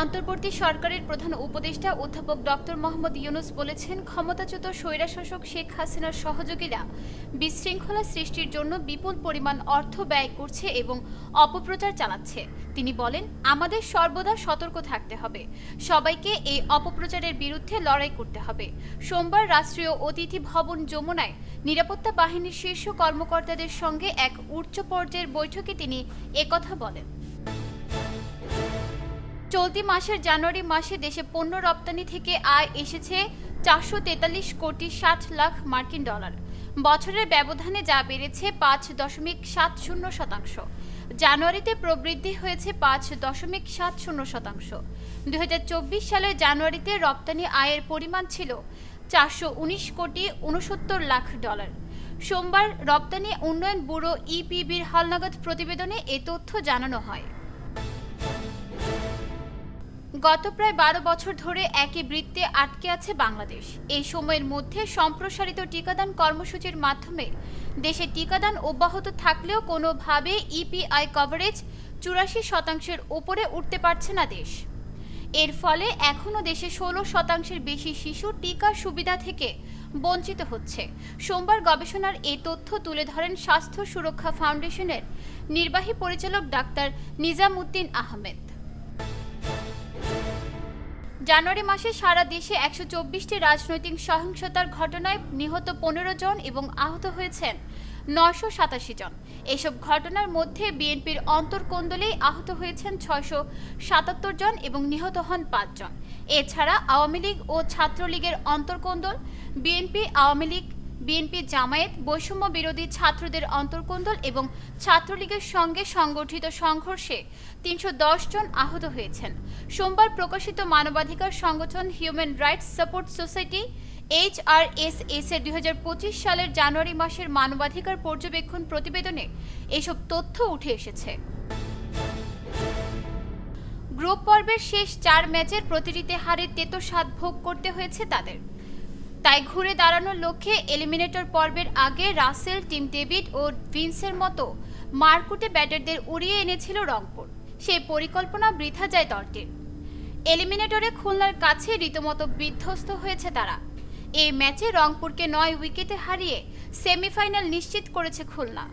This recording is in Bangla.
অন্তর্বর্তী সরকারের প্রধান উপদেষ্টা অধ্যাপক ডক্টর মোহাম্মদ ইউনুস বলেছেন, ক্ষমতাচ্যুত স্বৈরাশাসক শেখ হাসিনার সহযোগীরা বিশৃঙ্খলা সৃষ্টির জন্য বিপুল পরিমাণ অর্থ ব্যয় করছে এবং অপপ্রচার চালাচ্ছে। তিনি বলেন, আমাদের সর্বদা সতর্ক থাকতে হবে। সবাইকে এই অপপ্রচারের বিরুদ্ধে লড়াই করতে হবে। সোমবার রাষ্ট্রীয় অতিথি ভবন যমুনায় নিরাপত্তা বাহিনীর শীর্ষ কর্মকর্তাদের সঙ্গে এক উচ্চ পর্যায়ের বৈঠকে তিনি একথা বলেন। চলতি মাসের জানুয়ারি মাসে দেশে পণ্য রপ্তানি থেকে আয় এসেছে চারশো তেতাল্লিশ কোটি ষাট লাখ মার্কিন ডলার। বছরের ব্যবধানে যা বেড়েছে পাঁচ দশমিক সাত শূন্য শতাংশ। জানুয়ারিতে প্রবৃদ্ধি হয়েছে পাঁচ দশমিক সাত শূন্য শতাংশ। দুই হাজার চব্বিশ সালের জানুয়ারিতে রপ্তানি আয়ের পরিমাণ ছিল চারশো উনিশ কোটি উনসত্তর লাখ ডলার। সোমবার রপ্তানি উন্নয়ন ব্যুরো ইপিবির হালনাগাদ প্রতিবেদনে এ তথ্য জানানো হয়। গত প্রায় বারো বছর ধরে একই বৃত্তে আটকে আছে বাংলাদেশ। এই সময়ের মধ্যে সম্প্রসারিত টিকাদান কর্মসূচির মাধ্যমে দেশে টিকাদান অব্যাহত থাকলেও কোনোভাবে ইপিআই কভারেজ চুরাশি শতাংশের ওপরে উঠতে পারছে না দেশ। এর ফলে এখনও দেশে ষোলো শতাংশের বেশি শিশু টিকার সুবিধা থেকে বঞ্চিত হচ্ছে। সোমবার গবেষণার এই তথ্য তুলে ধরেন স্বাস্থ্য সুরক্ষা ফাউন্ডেশনের নির্বাহী পরিচালক ডাক্তার নিজামুদ্দিন আহমেদ। জানুয়ারি মাসে সারা দেশে একশো চব্বিশটি রাজনৈতিক সহিংসতার ঘটনায় নিহত পনেরো জন এবং আহত হয়েছেন নশো সাতাশি জন। এসব ঘটনার মধ্যে বিএনপির অন্তর্কোন্দলেই আহত হয়েছেন ছয়শো সাতাত্তর জন এবং নিহত হন পাঁচজন এছাড়া আওয়ামী লীগ ও ছাত্রলীগের অন্তর্কোন্দল, বিএনপি, আওয়ামী লীগ বিএনপি জামায়াত বৈষম্য বিরোধী ছাত্রদের অন্তর্কোন্দল এবং ছাত্রলীগের সঙ্গে সংগঠিত সংঘর্ষে তিনশো দশ জন আহত হয়েছেন। সোমবার প্রকাশিত মানবাধিকার সংগঠন human rights support society H R S S এর দুই হাজার পঁচিশ সালের জানুয়ারি মাসের মানবাধিকার পর্যবেক্ষণ প্রতিবেদনে এসব তথ্য উঠে এসেছে। গ্রুপ পর্বের শেষ চার ম্যাচের প্রতিটিতে হারে তেতো স্বাদ ভোগ করতে হয়েছে তাদের। তাই ঘুরে দাঁড়ানোর লক্ষ্যে এলিমিনেটর পর্বের আগে রাসেল, টিম ডেভিড ও ভিন্সের মতো মারকুটে ব্যাটারদের উড়িয়ে এনেছিল রংপুর। সেই পরিকল্পনা বৃথা যায় দলটির এলিমিনেটরে খুলনার কাছে রীতিমতো বিধ্বস্ত হয়েছে তারা। এই ম্যাচে রংপুরকে নয় উইকেটে হারিয়ে সেমিফাইনাল নিশ্চিত করেছে খুলনা।